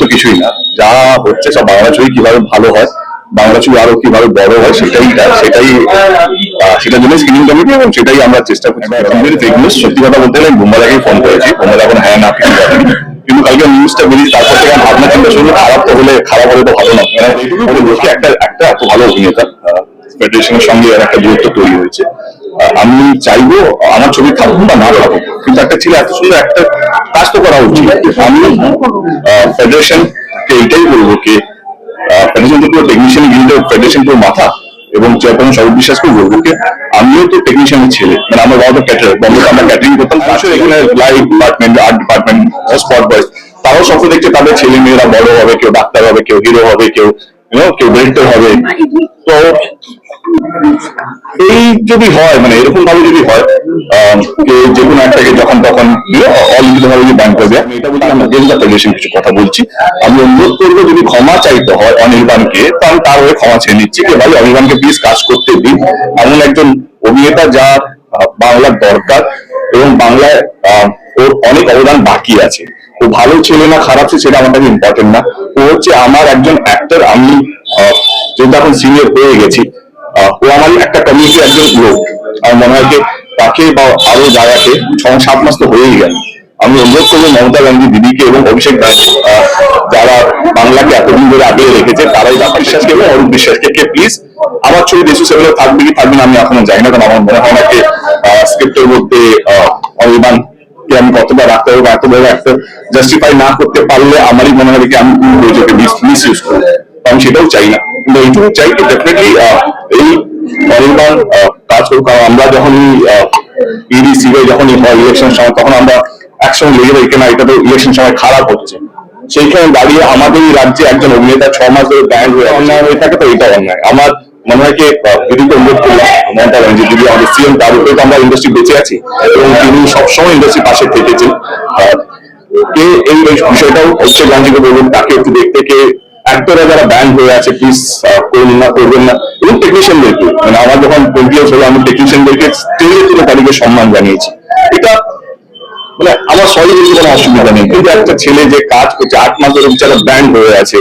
তো কিছুই না। যা হচ্ছে সব বাংলা ছবি কীভাবে ভালো হয় বাংলা ছবি আরও কীভাবে বড় হয় সেটাই সেটাই সেটার জন্য স্ক্রিনিং কমিটি এবং সেটাই আমরা চেষ্টা করছি। ফেক নিউজ সত্যি কথা বলতে গেলে বুম্বাদাকে ফোন করেছি। বুম্বাদা এখন হ্যাঁ না কিছু কিন্তু কালকে নিউজটা বেরিয়ে তারপর থেকে ভাবনা চিন্তা শুনে খারাপ তো হলে খারাপ হলে তো ভালো না। মানে একটা একটা এত ভালো অভিনেতা ফেডারেশনের সঙ্গে একটা দূরত্ব তৈরি হয়েছে। আমি চাইব আমার ছবি থাকুক বা না থাকুক কিন্তু একটা ছেলে এত সুন্দর একটা কাজ তো করা উচিত। আমি ফেডারেশন কে এটাই বলব কি ফেডারেশন তো পুরো টেকনিশিয়ান গিল্ডের ফেডারেশন পুরো মাথা এবং সৌরভ বিশ্বাসকে বলব কি আমিও তো টেকনিশিয়ানের ছেলে মানে আমরা বাবা ক্যাটার বম্বে আমরা ক্যাটারিং করতাম আসলে এখানে live department art department spot boys তারাও স্বপ্ন দেখছে তাদের ছেলে মেয়েরা বড় হবে কেউ ডাক্তার হবে কেউ হিরো হবে কেউ কেউ ডিরেক্টর হবে। তো এই যদি হয় মানে এরকম ভাবে যদি হয় যে যে কোনো একটাকে যখন তখন অলিখিত ভাবে যদি ব্যাংক করবে। আমি এটা বলি আমরা কিছু কথা বলছি। আমি অনুরোধ করব, যদি ক্ষমা চাইতে হয় অনির্বাণকে তো আমি তার হয়ে ক্ষমা চেয়ে নিচ্ছি। যে ভাই, অনির্বাণকে প্লিজ কাজ করতে দিন। এমন একজন অভিনেতা যা বাংলার দরকার এবং বাংলায় ওর অনেক অবদান বাকি আছে। ও ভালো ছেলে না, খারাপ ছেলে, সেটা আমার কাছে ইম্পর্টেন্ট না। ও হচ্ছে আমার একজন অ্যাক্টর আমি যেহেতু এখন সিনিয়র হয়ে গেছি ও আমার একটা কমিউনিটি একজন লোক। আমার মনে হয় যে তাকে বা আরও যারাকে ছ সাত মাস তো হয়েই গেল। আমি অনুরোধ করব মমতা ব্যানার্জি দিদিকে এবং অভিষেক আহ, যারা বাংলাকে এতদিন ধরে আগিয়ে রেখেছে তারাই রাখা বিশ্বাসকে এবং অরূপ বিশ্বাসকে কে প্লিজ আমার ছবি দেশু সেগুলো থাকবে কি থাকবে না আমি এখনও জানি না কারণ আমার মনে হয় না স্ক্রিপ্টের মধ্যে অনির্বাণ কে আমি কতটা রাখতে পারব এত বড় একটা জাস্টিফাই না করতে পারলে আমারই মনে হবে কি আমি মিস ইউজ করব। আমি সেটাও চাই না। এইটুকু চাই তো ডেফিনেটলি এই কাজ করুক। আমরা যখনই ইডি সিবিআই যখনই হয় ইলেকশন সময়, তখন আমরা একসঙ্গে লেগে যাই কেনা এটা তো ইলেকশন সময় খারাপ হচ্ছে। সেইখানে দাঁড়িয়ে আমাদের রাজ্যে একজন অভিনেতা ছ মাস ধরে ব্যান্ড হয়ে অন্যায় হয়ে থাকে তো এটা অন্যায়। আমার মনে হয় কি দিদিকে অনুরোধ করলাম, মমতা ব্যানার্জি দিদি সিএম তার উপরে তো আমরা ইন্ডাস্ট্রি বেঁচে আছি, এবং তিনি সবসময় ইন্ডাস্ট্রি পাশে থেকেছেন। কে এই বিষয়টাও হচ্ছে গান্ধীকে তাকে একটু দেখতে কে অ্যাক্টররা যারা ব্যান্ড হয়ে আছে প্লিজ করুন না, করবেন না। এবং টেকনিশিয়ানদেরকে মানে আমার যখন টোয়েন্টি হলো, আমি টেকনিশিয়ানদেরকে স্টেজে তুলে তাদেরকে সম্মান জানিয়েছি। মানে আমার বলতে কোনো অসুবিধা নেই। কিন্তু একটা ছেলে যে কাজ করছে, আট মাস ধরে বিচারা ব্যান্ড হয়ে আছে।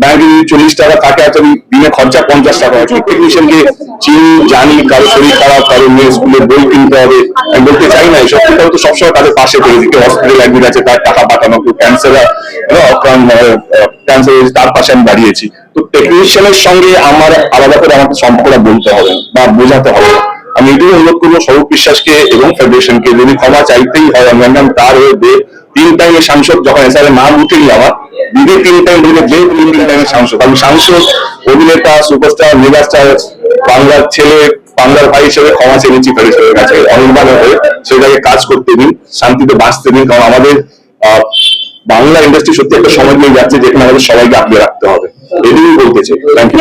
ব্যাংকে যদি চল্লিশ টাকা থাকে আছে দিনে খরচা পঞ্চাশ টাকা আছে টেকনিশিয়ানকে চিনি, জানি, কারও শরীর খারাপ, কারও মেয়ে স্কুলে বই কিনতে হবে। আমি বলতে চাই না, এসব তো সবসময় তাদের পাশে পেয়েছি কেউ হসপিটাল অ্যাডমিট আছে, তার টাকা পাঠানো, কেউ ক্যান্সার ক্যান্সার হয়েছে, তার পাশে আমি দাঁড়িয়েছি। তো টেকনিশিয়ানের সঙ্গে আমার আলাদা করে আমাকে সম্পর্কটা বলতে হবে বা বোঝাতে হবে। আমি এটুকু অনুরোধ করব স্বরূপ বিশ্বাসকে এবং ফেডারেশনকে যদি ক্ষমা চাইতেই হয় একদম তার হয়ে দে তিন টাইমের সাংসদ যখন এসআর নাম উঠেই আমার দিদি তিন টাইম বলে যে তিন তিন টাইমের সাংসদ। আমি সাংসদ, অভিনেতা সুপারস্টার মেগাস্টার বাংলার ছেলে, বাংলার ভাই হিসেবে ক্ষমা চেয়ে নিচ্ছি ফেডারেশনের কাছে, অনির্বাণের হয়ে সেটাকে কাজ করতে দিন, শান্তিতে বাঁচতে দিন, কারণ আমাদের বাংলা ইন্ডাস্ট্রি সত্যি একটা সময় নিয়ে যাচ্ছে যেখানে আমাদের সবাইকে আঁকড়ে রাখতে হবে। এটুকুই বলতে চাই। Thank you